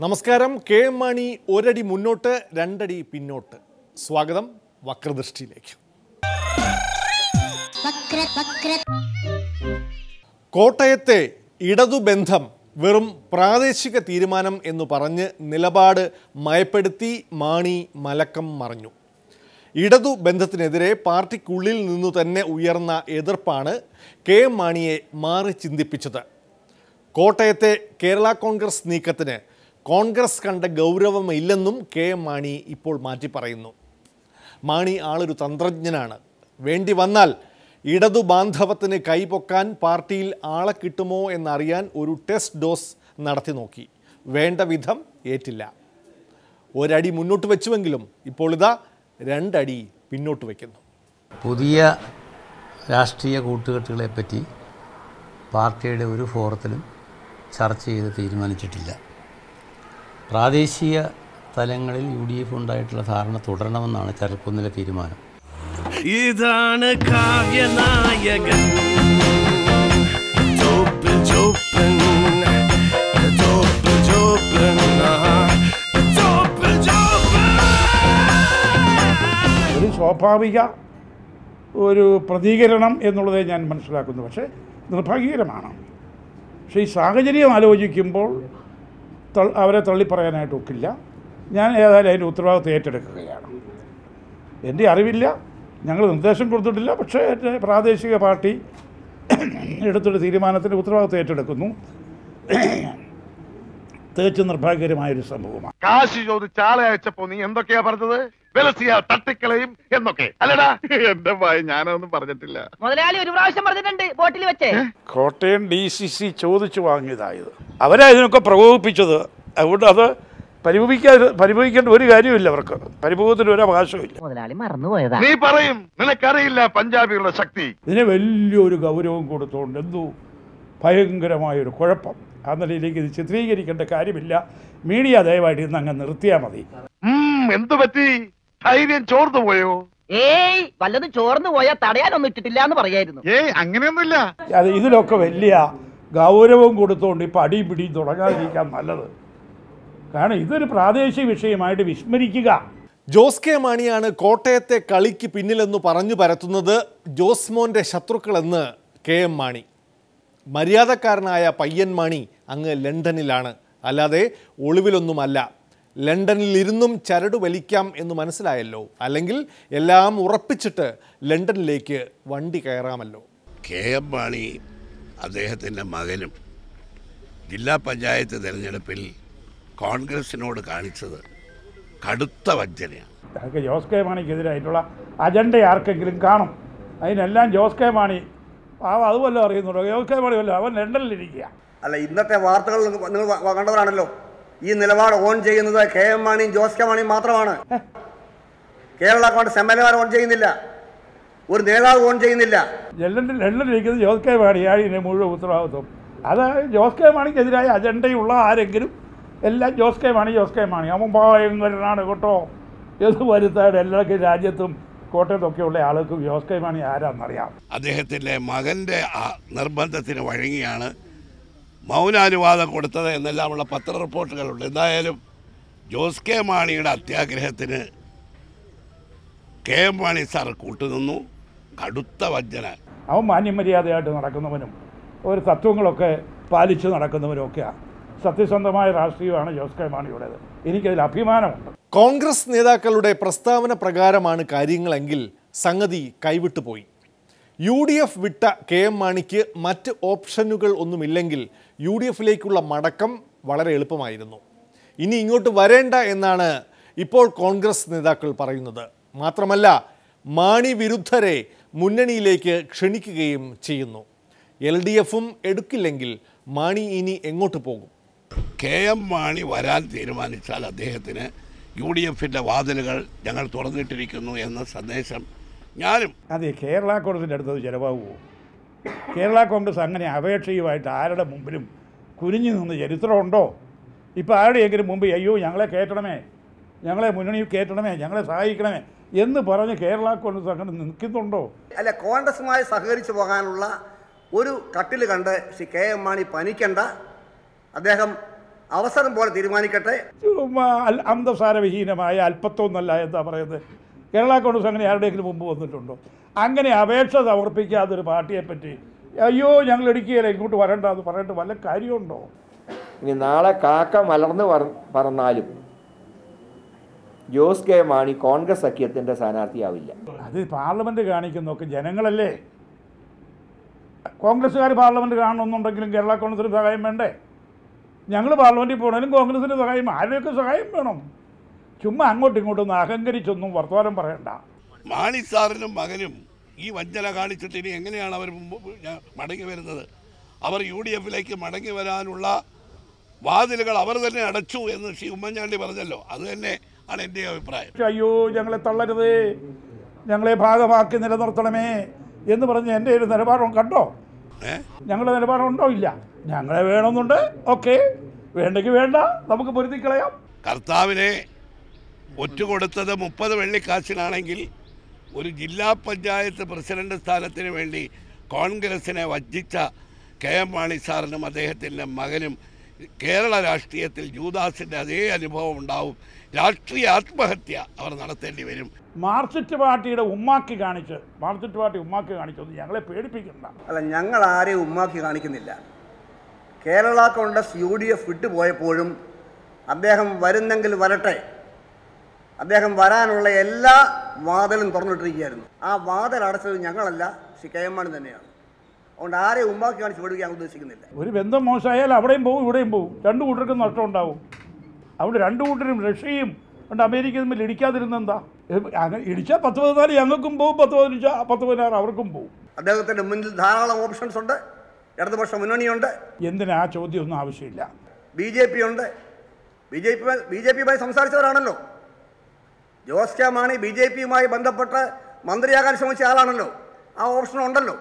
നമസ്കാരം. K M Mani ഒരടി മുന്നോട്ട് രണ്ടടി പിന്നോട്ട്. സ്വാഗതം വക്രദൃഷ്ടിയിലേക്ക്. വക്ര വക്ര. കോട്ടയത്തെ ഇടതുബന്ധം വെറും പ്രാദേശിക തീരുമാനം എന്ന് പറഞ്ഞ് നിലപാട് മയപ്പെടുത്തി മാണി മലക്കം മറിഞ്ഞു. ഇടതു ബന്ധത്തിനെതിരെ പാർട്ടിക്കുള്ളിൽ നിന്നു തന്നെ ഉയർന്ന എതിർപ്പാണ് കെ എം മാണിയെ മാറി ചിന്തിപ്പിച്ചത്. കോട്ടയത്തെ കേരള കോൺഗ്രസ് നീക്കത്തിന് കോൺഗ്രസ് കണ്ട ഗൗരവമില്ലെന്നും കെ മാണി ഇപ്പോൾ മാറ്റി പറയുന്നു. മാണി ആളൊരു തന്ത്രജ്ഞനാണ്. വേണ്ടി വന്നാൽ ഇടതു ബാന്ധവത്തിന് കൈപൊക്കാൻ പാർട്ടിയിൽ ആളെ കിട്ടുമോ എന്നറിയാൻ ഒരു ടെസ്റ്റ് ഡോസ് നടത്തി നോക്കി. വേണ്ട വിധം ഏറ്റില്ല. ഒരടി മുന്നോട്ട് വെച്ചുവെങ്കിലും ഇപ്പോൾ ഇതാ രണ്ടടി പിന്നോട്ട് വയ്ക്കുന്നു പുതിയ രാഷ്ട്രീയ കൂട്ടുകെട്ടുകളെപ്പറ്റി പാർട്ടിയുടെ ഒരു ഫോറത്തിലും ചർച്ച ചെയ്ത് തീരുമാനിച്ചിട്ടില്ല. പ്രാദേശിക തലങ്ങളിൽ യു ഡി എഫ് ഉണ്ടായിട്ടുള്ള ധാരണ തുടരണമെന്നാണ് ചെറുക്കുന്നിലെ തീരുമാനം. ഇതാണ് കാവ്യനായകൻ. ഒരു സ്വാഭാവിക ഒരു പ്രതികരണം എന്നുള്ളതേ ഞാൻ മനസ്സിലാക്കുന്നു. പക്ഷേ നിർഭാഗ്യകരമാണ്. പക്ഷേ ഈ സാഹചര്യം ആലോചിക്കുമ്പോൾ അവരെ തള്ളിപ്പറയാനായിട്ട് ഒക്കില്ല. ഞാൻ ഏതായാലും അതിന്റെ ഉത്തരവാദിത്വം ഏറ്റെടുക്കുകയാണ്. എന്റെ അറിവില്ല. ഞങ്ങൾ നിർദ്ദേശം കൊടുത്തിട്ടില്ല. പക്ഷേ എന്റെ പ്രാദേശിക പാർട്ടി എടുത്തൊരു തീരുമാനത്തിന്റെ ഉത്തരവാദിത്വം ഏറ്റെടുക്കുന്നു. തികച്ചും നിർഭാഗ്യകരമായൊരു സംഭവമാണ്. കാശി ചോദിച്ച് ആളെ അയച്ചപ്പോ നീ എന്തൊക്കെയാ പറഞ്ഞത്? വിലസിയ തട്ടിക്കളയും എന്നൊക്കെ. അല്ലടാ എന്റെ ഭയ ഞാനൊന്നും പറഞ്ഞിട്ടില്ല. മുതലാളി ഒരു പ്രാവശ്യം പറഞ്ഞിട്ടുണ്ട് ബോട്ടിൽ വെച്ചേ. കോട്ടയം ഡി സി സി ചോദിച്ചു വാങ്ങിയതായത്. അവരാ ഇതിനൊക്കെ പ്രകോപിപ്പിച്ചത്. അതുകൊണ്ട് അത് പരിഭവിക്കാതെ പരിഭവിക്കേണ്ട ഒരു കാര്യമില്ല അവർക്ക്. പരിഭവത്തിന് ഒരു അവകാശമില്ല മുതലാളി മറന്നുപോയതാ. നീ പറയും നിനക്കറിയില്ല പഞ്ചാബികളുടെ ശക്തി. ഇതിനെ വലിയൊരു ഗൗരവം കൊടുത്തുകൊണ്ട് എന്തോ ഭയങ്കരമായൊരു കുഴപ്പം. ആ നിലയിലേക്ക് ഇത് ചിത്രീകരിക്കേണ്ട കാര്യമില്ല. മീഡിയ ദയവായിട്ട് ഇന്ന് അങ്ങ് നിർത്തിയാൽ മതി. എന്തു പറ്റി? ധൈര്യം ചോർന്നു പോയോ? ഏയ് വല്ലതും ചോർന്നു പോയാ തടയാനൊന്നും ഇട്ടിട്ടില്ല എന്ന് പറയായിരുന്നു. ഏയ് അങ്ങനെയൊന്നുമില്ല. അത് ഇതിലൊക്കെ വലിയ ഗൗരവം കൊടുത്തുകൊണ്ട് ഇപ്പം അടിയും പിടിയും തുടങ്ങാതിരിക്കാൻ നല്ലത്. കാരണം ഇതൊരു പ്രാദേശിക വിഷയമായിട്ട് വിസ്മരിക്കുക. ജോസ് കെ മാണിയാണ് കോട്ടയത്തെ കളിക്ക് പിന്നിലെന്ന് പറഞ്ഞു പരത്തുന്നത് ജോസ്മോന്റെ ശത്രുക്കളെന്ന് കെ എം മാണി. മര്യാദക്കാരനായ പയ്യൻ മാണി അങ്ങ് ലണ്ടനിലാണ്. അല്ലാതെ ഒളിവിലൊന്നുമല്ല. ലണ്ടനിലിരുന്നും ചരട് വലിക്കാം എന്ന് മനസ്സിലായല്ലോ. അല്ലെങ്കിൽ എല്ലാം ഉറപ്പിച്ചിട്ട് ലണ്ടനിലേക്ക് വണ്ടി കയറാമല്ലോ. കെ എം മാണി അദ്ദേഹത്തിന്റെ മകനും ജില്ലാ പഞ്ചായത്ത് തിരഞ്ഞെടുപ്പിൽ കോൺഗ്രസിനോട് കാണിച്ചത് കടുത്ത വഞ്ചനയാണ്. ജോസ് കെ മാണിക്കെതിരായിട്ടുള്ള അജണ്ട ആർക്കെങ്കിലും കാണും. അതിനെല്ലാം ജോസ് കെ മാണി ആ വല്ലതും അറിയുന്നുണ്ടോ? ജോസ് പറയുമല്ലോ അവൻ ലണ്ടനിലിരിക്കുക അല്ല ഇന്നത്തെ വാർത്തകൾ നിങ്ങൾ നിങ്ങൾ കണ്ടവരാണല്ലോ. ഈ നിലപാട് ഓൺ ചെയ്യുന്നത് കെ എം മാണിയും ജോസ് കെ മാണിയും മാത്രമാണ്. കേരള കോൺഗ്രസ് എം എൽ എമാർ ഓൺ ചെയ്യുന്നില്ല. ഒരു നേതാവ് ഓൺ ചെയ്യുന്നില്ല. ലണ്ടനിൽ ലണ്ടനിലിരിക്കുന്നത് ജോസ് കെ മാണിയാണ് ഇതിന് മുഴുവൻ ഉത്തരവാദിത്വം. അത് ജോസ് കെ മാണിക്കെതിരായ അജണ്ടയുള്ള ആരെങ്കിലും എല്ലാം ജോസ് കെ മാണി ജോസ് കെ മാണി. അവൻ ഭയങ്കരനാണ് കേട്ടോ. എന്ന് വരുത്താൻ എല്ലാവർക്കും രാജ്യത്തും കോട്ടയത്തൊക്കെയുള്ള ആളുകൾക്ക് ജോസ് കെ മാണി ആരാന്നറിയാം. അദ്ദേഹത്തിന്റെ മകന്റെ ആ നിർബന്ധത്തിന് വഴങ്ങിയാണ് മൗനാനുവാദം കൊടുത്തത് എന്നെല്ലാമുള്ള പത്ര റിപ്പോർട്ടുകളുണ്ട്. എന്തായാലും ജോസ് കെ മാണിയുടെ അത്യാഗ്രഹത്തിന് കെ എം മാണി സാർ കൂട്ടുനിന്നു. കടുത്ത വഞ്ചന. അവൻ മാന്യമര്യാദയായിട്ട് നടക്കുന്നവനും ഒരു തത്വങ്ങളൊക്കെ പാലിച്ച് നടക്കുന്നവനും ഒക്കെയാണ് സത്യസന്ധമായ രാഷ്ട്രീയമാണ് ജോസ് കെ മാണിയുടേത്. എനിക്കതിൽ അഭിമാനമുണ്ട്. കോൺഗ്രസ് നേതാക്കളുടെ പ്രസ്താവന പ്രകാരമാണ് കാര്യങ്ങളെങ്കിൽ സംഗതി കൈവിട്ടുപോയി യു ഡി എഫ് വിട്ട കെ എം മാണിക്ക് മറ്റ് ഓപ്ഷനുകൾ ഒന്നുമില്ലെങ്കിൽ യു ഡി എഫിലേക്കുള്ള മടക്കം വളരെ എളുപ്പമായിരുന്നു. ഇനി ഇങ്ങോട്ട് വരേണ്ട എന്നാണ് ഇപ്പോൾ കോൺഗ്രസ് നേതാക്കൾ പറയുന്നത്. മാത്രമല്ല മാണി വിരുദ്ധരെ മുന്നണിയിലേക്ക് ക്ഷണിക്കുകയും ചെയ്യുന്നു. എൽ ഡി എഫും എടുക്കില്ലെങ്കിൽ മാണി ഇനി എങ്ങോട്ട് പോകും? കെ എം മാണി വരാൻ തീരുമാനിച്ചാൽ അദ്ദേഹത്തിന് യു ഡി എഫിന്റെ വാതിലുകൾ ഞങ്ങൾ തുറന്നിട്ടിരിക്കുന്നു എന്ന സന്ദേശം ഞാനും അതെ കേരള കോൺഗ്രസിന്റെ അടുത്തത് ചിലവാകുമോ? കേരള കോൺഗ്രസ് അങ്ങനെ അപേക്ഷയുമായിട്ട് ആരുടെ മുമ്പിലും കുനിഞ്ഞു നിന്ന് ചരിത്രമുണ്ടോ? ഇപ്പോൾ ആരുടെയെങ്കിലും മുമ്പ് അയ്യോ ഞങ്ങളെ കയറ്റണമേ ഞങ്ങളെ മുന്നണി കയറ്റണമേ ഞങ്ങളെ സഹായിക്കണമേ എന്ന് പറഞ്ഞ് കേരള കോൺഗ്രസ് അങ്ങനെ നിൽക്കുന്നുണ്ടോ? അല്ല കോൺഗ്രസുമായി സഹകരിച്ചു പോകാനുള്ള ഒരു കട്ടിൽ കണ്ട് ശ്രീ കെ എം മാണി പനിക്കണ്ട. അദ്ദേഹം അവസരം പോലെ തീരുമാനിക്കട്ടെ. അന്തസാരവിഹീനമായ അല്പത്വമൊന്നല്ല എന്താ പറയുന്നത്? കേരള കോൺഗ്രസ് അങ്ങനെ ആരുടെയെങ്കിലും മുമ്പ് വന്നിട്ടുണ്ടോ? അങ്ങനെ അപേക്ഷ സമർപ്പിക്കാത്ത ഒരു പാർട്ടിയെ പറ്റി അയ്യോ ഞങ്ങൾ ഇടുക്കിയല്ലേ ഇങ്ങോട്ട് വരണ്ട എന്ന് പറയേണ്ട വല്ല കാര്യമുണ്ടോ? ഇനി നാളെ കാക്ക മലർന്ന് പറ- പറന്നാലും ജോസ് കെ മാണി കോൺഗ്രസ് സഖ്യത്തിന്റെ സ്ഥാനാർത്ഥിയാവില്ല. അത് പാർലമെന്റ് കാണിക്കുന്നതൊക്കെ ജനങ്ങളല്ലേ? കോൺഗ്രസ്സുകാർ പാർലമെന്റ് കാണണമെന്നുണ്ടെങ്കിലും കേരള കോൺഗ്രസിന് സഹായം വേണ്ടേ? ഞങ്ങൾ പാർലമെന്റിൽ പോകണമെങ്കിലും കോൺഗ്രസിന് സഹായം ആരുടെയൊക്കെ സഹായം വേണം? ചുമ്മാ അങ്ങോട്ടും ഇങ്ങോട്ടൊന്നും അഹങ്കരിച്ചൊന്നും വർത്തമാനം പറയണ്ട. മാണി സാറിനും മകനും ഈ വഞ്ചന കാണിച്ചിട്ട് ഇനി എങ്ങനെയാണ് അവർ മടങ്ങി വരുന്നത്? അവർ യു ഡി എഫിലേക്ക് മടങ്ങി വരാനുള്ള വാതിലുകൾ അവർ തന്നെ അടച്ചു എന്ന് ശ്രീ ഉമ്മൻചാണ്ടി പറഞ്ഞല്ലോ. അത് തന്നെ ആണ് എന്റെ അഭിപ്രായം. അയ്യോ ഞങ്ങളെ തള്ളരുത്. ഞങ്ങളെ ഭാഗമാക്കി നിലനിർത്തണമേ എന്ന് പറഞ്ഞ് എന്റെ ഒരു നിലപാടും കണ്ടോ? ഞങ്ങളുടെ നിലപാടുണ്ടോ? ഇല്ല. ഞങ്ങളെ വേണമെന്നുണ്ട്. ഓക്കെ. വേണ്ടെങ്കിൽ വേണ്ട. നമുക്ക് പൊരുതി കളയാം. കർത്താവിനെ ഒറ്റുകൊടുത്തത് മുപ്പത് വെള്ളിക്കാശിനാണെങ്കിൽ ഒരു ജില്ലാ പഞ്ചായത്ത് പ്രസിഡന്റ് സ്ഥാനത്തിന് വേണ്ടി കോൺഗ്രസിനെ വഞ്ചിച്ച കെ എം മാണി സാറിനും അദ്ദേഹത്തിന്റെ മകനും കേരള രാഷ്ട്രീയത്തിൽ ജൂദാസിന്റെ അതേ അനുഭവം ഉണ്ടാവും. രാഷ്ട്രീയ ആത്മഹത്യ അവർ നടത്തേണ്ടി വരും. മാർക്സിസ്റ്റ് പാർട്ടിയുടെ ഉമ്മാക്കി കാണിച്ച് മാർക്സിസ്റ്റ് പാർട്ടി ഉമ്മാക്കി കാണിച്ചൊന്നും ഞങ്ങളെ പേടിപ്പിക്കണ്ട. അല്ല ഞങ്ങൾ ആരെയും ഉമ്മാക്കി കാണിക്കുന്നില്ല. Kerala Congress U D F വിട്ടുപോയപ്പോഴും അദ്ദേഹം വരുന്നെങ്കിൽ വരട്ടെ. അദ്ദേഹം വരാനുള്ള എല്ലാ വാതിലും തുറന്നിട്ടിരിക്കുകയായിരുന്നു. ആ വാതിൽ അടച്ചത് ഞങ്ങളല്ല ശ്രീ കെ എം മാണി തന്നെയാണ്. അതുകൊണ്ട് ആരെ ഉമ്മാക്കി കാണിച്ച് വിടുക ഞാൻ ഉദ്ദേശിക്കുന്നില്ല. ഒരു ബന്ധം മോശമായാൽ അവിടെയും പോകും ഇവിടെയും പോകും രണ്ടു കൂട്ടർക്കും നഷ്ടം ഉണ്ടാവും. അതുകൊണ്ട് രണ്ടു കൂട്ടരും റഷ്യയും കൊണ്ട് അമേരിക്ക തമ്മിൽ ഇടിക്കാതിരുന്നെന്താ അങ്ങനെ ഇടിച്ചാൽ പത്ത് പതിനാല് ഞങ്ങൾക്കും പോകും പത്ത് പതിനഞ്ച് പത്ത് പതിനാറ് അവർക്കും പോകും അദ്ദേഹത്തിന്റെ മുന്നിൽ ധാരാളം ഓപ്ഷൻസ് ഉണ്ട് ഇടതുപക്ഷ മുന്നണിയുണ്ട് എന്തിനാ ആ ചോദ്യം ഒന്നും ആവശ്യമില്ല. ബി ജെ പി ഉണ്ട് B J P B J പിയുമായി സംസാരിച്ചവരാണല്ലോ. Jose K Mani B J പിയുമായി ബന്ധപ്പെട്ട് മന്ത്രിയാകാൻ ശ്രമിച്ച ആളാണല്ലോ. ആ ഓപ്ഷൻ ഉണ്ടല്ലോ.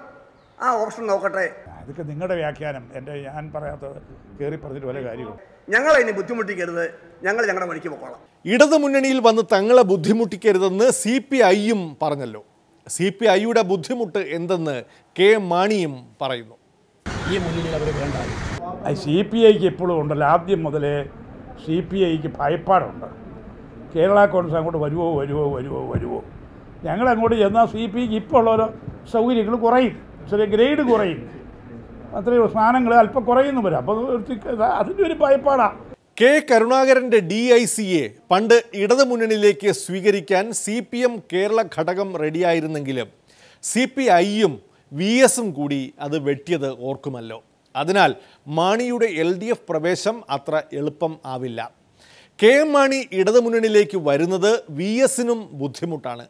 ആ ഓപ്ഷൻ നോക്കട്ടെ. അതൊക്കെ നിങ്ങളുടെ വ്യാഖ്യാനം. എന്റെ ഞാൻ പറയാത്തത് കയറി പറഞ്ഞിട്ട് വല്ല കാര്യവും. ഞങ്ങളെ ഇനി ബുദ്ധിമുട്ടിക്കരുത്. ഞങ്ങൾ ഞങ്ങളുടെ പണിക്ക് പോകണം ഇടതു മുന്നണിയിൽ വന്ന് തങ്ങളെ ബുദ്ധിമുട്ടിക്കരുതെന്ന് സി പി ഐയും പറഞ്ഞല്ലോ. സി പി ഐയുടെ ബുദ്ധിമുട്ട് എന്തെന്ന് കെ മാണിയും പറയുന്നു. ഈ മുന്നണിയിൽ സി പി ഐക്ക് എപ്പോഴും ഉണ്ടല്ലോ. ആദ്യം മുതലേ സി പി ഐക്ക് ഭയപ്പാടുണ്ട്. കേരള കോൺഗ്രസ് അങ്ങോട്ട് വരുവോ വരുവോ വരുവോ വരുവോ. ഞങ്ങൾ അങ്ങോട്ട് ചെന്നാൽ സി പി ഐക്ക് ഇപ്പോൾ ഉള്ള സൗകര്യങ്ങൾ കുറയും. ചെറിയ ഗ്രേഡ് കുറയും. അത്രയോ സ്നാനങ്ങൾ അല്പം കുറയുന്നു വരും. അപ്പോൾ അതിന്റെ ഒരു ഭയപ്പാടാണ് കെ കരുണാകരന്റെ ഡി ഐ സിയെ പണ്ട് ഇടതുമുന്നണിയിലേക്ക് സ്വീകരിക്കാൻ സി പി എം കേരള ഘടകം റെഡിയായിരുന്നെങ്കിലും സി പി ഐയും വി എസും കൂടി അത് വെട്ടിയത് ഓർക്കുമല്ലോ. അതിനാൽ മാണിയുടെ എൽ ഡി എഫ് പ്രവേശം അത്ര എളുപ്പം ആവില്ല. കെ എം മാണി ഇടതുമുന്നണിയിലേക്ക് വരുന്നത് വി എസിനും ബുദ്ധിമുട്ടാണ്.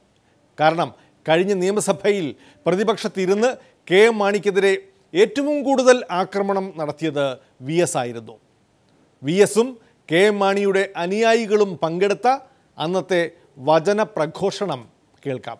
കാരണം കഴിഞ്ഞ നിയമസഭയിൽ പ്രതിപക്ഷത്തിരുന്ന് കെ എം മാണിക്കെതിരെ ഏറ്റവും കൂടുതൽ ആക്രമണം നടത്തിയത് വി എസ് ആയിരുന്നു. വി എസും കെ എം മാണിയുടെ അനുയായികളും പങ്കെടുത്ത അന്നത്തെ വചന പ്രഘോഷണം കേൾക്കാം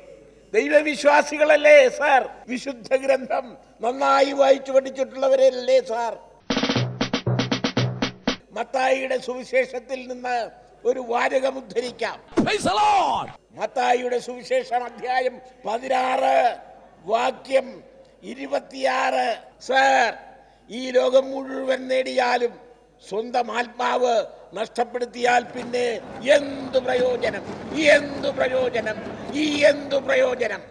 ദൈവവിശ്വാസികളല്ലേ സാർ? വിശുദ്ധ ഗ്രന്ഥം നന്നായി വായിച്ചു പഠിച്ചിട്ടുള്ളവരല്ലേ സാർ? മത്തായിയുടെ സുവിശേഷത്തിൽ നിന്ന് ഒരു വാചകം ഉദ്ധരിക്കാം. മത്തായിയുടെ സുവിശേഷം അധ്യായം പതിനാറ് വാക്യം ഇരുപത്തിയാറ്. സാർ ഈ ലോകം മുഴുവൻ നേടിയാലും സ്വന്തം ആത്മാവ് നഷ്ടപ്പെടുത്തിയാൽ പിന്നെ എന്തു പ്രയോജനം? എന്തു പ്രയോജനം? ഈ എന്തു പ്രയോജനം?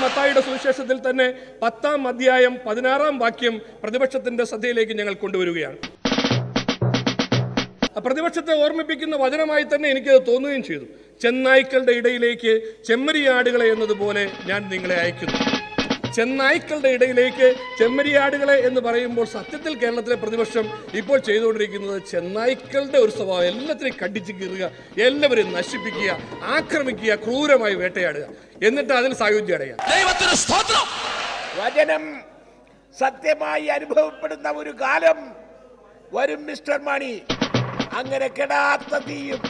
മത്തായിയുടെ സുവിശേഷത്തിൽ തന്നെ പത്താം അധ്യായം പതിനാറാം വാക്യം പ്രതിപക്ഷത്തിന്റെ ശ്രദ്ധയിലേക്ക് ഞങ്ങൾ കൊണ്ടുവരികയാണ്. പ്രതിപക്ഷത്തെ ഓർമ്മിപ്പിക്കുന്ന വചനമായി തന്നെ എനിക്കത് തോന്നുകയും ചെയ്തു. ചെന്നായ്ക്കളുടെ ഇടയിലേക്ക് ചെമ്മരിയാടുകളെ എന്നതുപോലെ ഞാൻ നിങ്ങളെ അയക്കുന്നു. ചെന്നായ്ക്കളുടെ ഇടയിലേക്ക് ചെമ്മരിയാടുകളെ എന്ന് പറയുമ്പോൾ സത്യത്തിൽ കേരളത്തിലെ പ്രതിപക്ഷം ഇപ്പോൾ ചെയ്തുകൊണ്ടിരിക്കുന്നത് ചെന്നായ്ക്കളുടെ ഒരു സ്വഭാവം എല്ലാത്തിനെയും കടിച്ചു കീറുക എല്ലാവരെയും നശിപ്പിക്കുക ആക്രമിക്കുക ക്രൂരമായി വേട്ടയാടുക. എന്നിട്ട് അതിന് സായുധ്യം അടയുക വചനം സത്യമായി അനുഭവപ്പെടുന്ന ഒരു കാലം വരും മിസ്റ്റർ മണി. അങ്ങനെ കെടാത്ത തീയും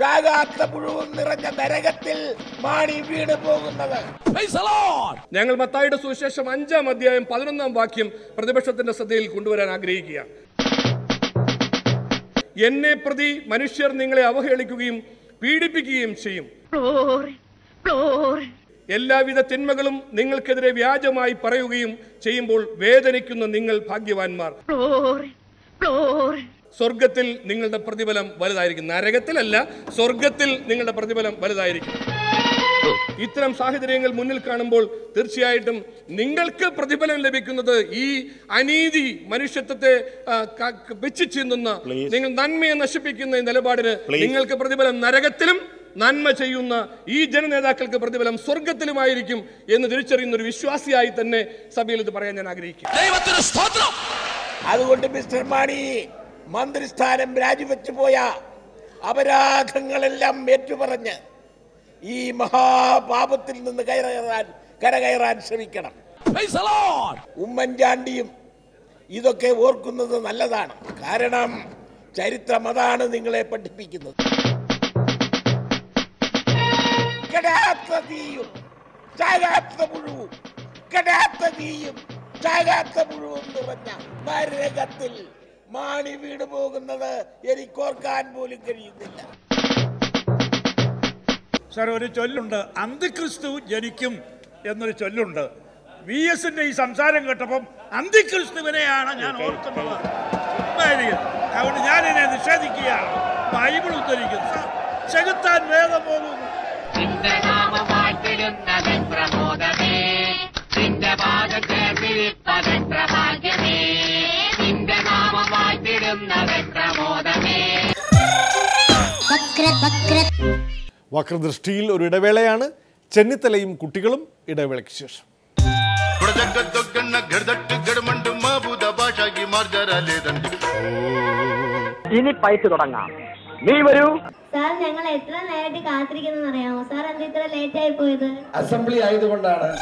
ചാകാത്ത പുഴുവും നിറഞ്ഞ നരകത്തിൽ മാണി വീണ് പോകുന്നത്. ഞങ്ങൾ മത്തായിയുടെ സുവിശേഷം അഞ്ചാം അധ്യായം പതിനൊന്നാം വാക്യം പ്രതിപക്ഷത്തിന്റെ ശ്രദ്ധയിൽ കൊണ്ടുവരാൻ ആഗ്രഹിക്കുകയാണ് എന്നെ പ്രതി മനുഷ്യർ നിങ്ങളെ അവഹേളിക്കുകയും പീഡിപ്പിക്കുകയും ചെയ്യും. എല്ലാവിധ തിന്മകളും നിങ്ങൾക്കെതിരെ വ്യാജമായി പറയുകയും ചെയ്യുമ്പോൾ വേദനിക്കുന്ന നിങ്ങൾ ഭാഗ്യവാന്മാർ. സ്വർഗത്തിൽ നിങ്ങളുടെ പ്രതിഫലം വലുതായിരിക്കും. നരകത്തിലല്ല സ്വർഗത്തിൽ നിങ്ങളുടെ പ്രതിഫലം വലുതായിരിക്കും. ഇത്തരം സാഹചര്യങ്ങൾ മുന്നിൽ കാണുമ്പോൾ തീർച്ചയായിട്ടും നിങ്ങൾക്ക് പ്രതിഫലം ലഭിക്കുന്നത് ഈ അനീതി മനുഷ്യത്വത്തെ വെച്ച് ചിന്തുന്ന നിങ്ങൾ നന്മയെ നശിപ്പിക്കുന്ന ഈ നിലപാടിന് നിങ്ങൾക്ക് പ്രതിഫലം നരകത്തിലും നന്മ ചെയ്യുന്ന ഈ ജനനേതാക്കൾക്ക് പ്രതിഫലം സ്വർഗത്തിലുമായിരിക്കും എന്ന് തിരിച്ചറിയുന്ന ഒരു വിശ്വാസിയായി തന്നെ സഭയിൽ ഇത് പറയാൻ ഞാൻ ആഗ്രഹിക്കുന്നു. ദൈവത്തിന് സ്തോത്രം. അതുകൊണ്ട് മിസ്റ്റർ മാണി മന്ത്രിസ്ഥാനം രാജിവെച്ചു പോയ അപരാധങ്ങളെല്ലാം ഏറ്റുപറഞ്ഞ് ഈ മഹാപാപത്തിൽ നിന്ന് കയറാൻ കരകയറാൻ ശ്രമിക്കണം. ഉമ്മൻചാണ്ടിയും ഇതൊക്കെ ഓർക്കുന്നത് നല്ലതാണ്. കാരണം ചരിത്രം അതാണ് നിങ്ങളെ പഠിപ്പിക്കുന്നത്. കെടാത്ത തീയും ചാകാത്ത പുഴുവും ചാകാത്ത പുഴുവും നിറഞ്ഞ നരകത്തിൽ മാണി വീട് പോകുന്നത് എനിക്കോർക്കാൻ പോലും കഴിയുന്നില്ല. സാർ ഒരു ചൊല്ലുണ്ട്. അന്തിക്രിസ്തു ജനിക്കും എന്നൊരു ചൊല്ലുണ്ട്. വി എസിന്റെ ഈ സംസാരം കേട്ടപ്പം അന്തിക്രിസ്തുവിനെയാണ് ഞാൻ ഓർക്കുന്നത്. അതുകൊണ്ട് ഞാൻ എന്നെ നിഷേധിക്കുകയാണ് ബൈബിൾ ഉദ്ധരിക്കുന്നു. സാർ, ചെകുത്താൻ വേദം പോകുന്നു പ്രമോദമേ. പാദം ചേർത്തിരിപ്പതെത്ര ഭാഗ്യമേ വക്രദൃഷ്ടിയിൽ ഒരു ഇടവേളയാണ്. ചെന്നിത്തലയും കുട്ടികളും ഇടവേളയ്ക്ക് ശേഷം. ഇനി പൈറ്റ് തുടങ്ങാം. നീ വരൂ. സാർ ഞങ്ങൾ എത്ര നേരമായിട്ട് കാത്തിരിക്കുന്നു അറിയാമോ? സാർ എന്താ ഇത്ര ലേറ്റ് ആയി പോയത്? അസംബ്ലി ആയതുകൊണ്ടാണ്.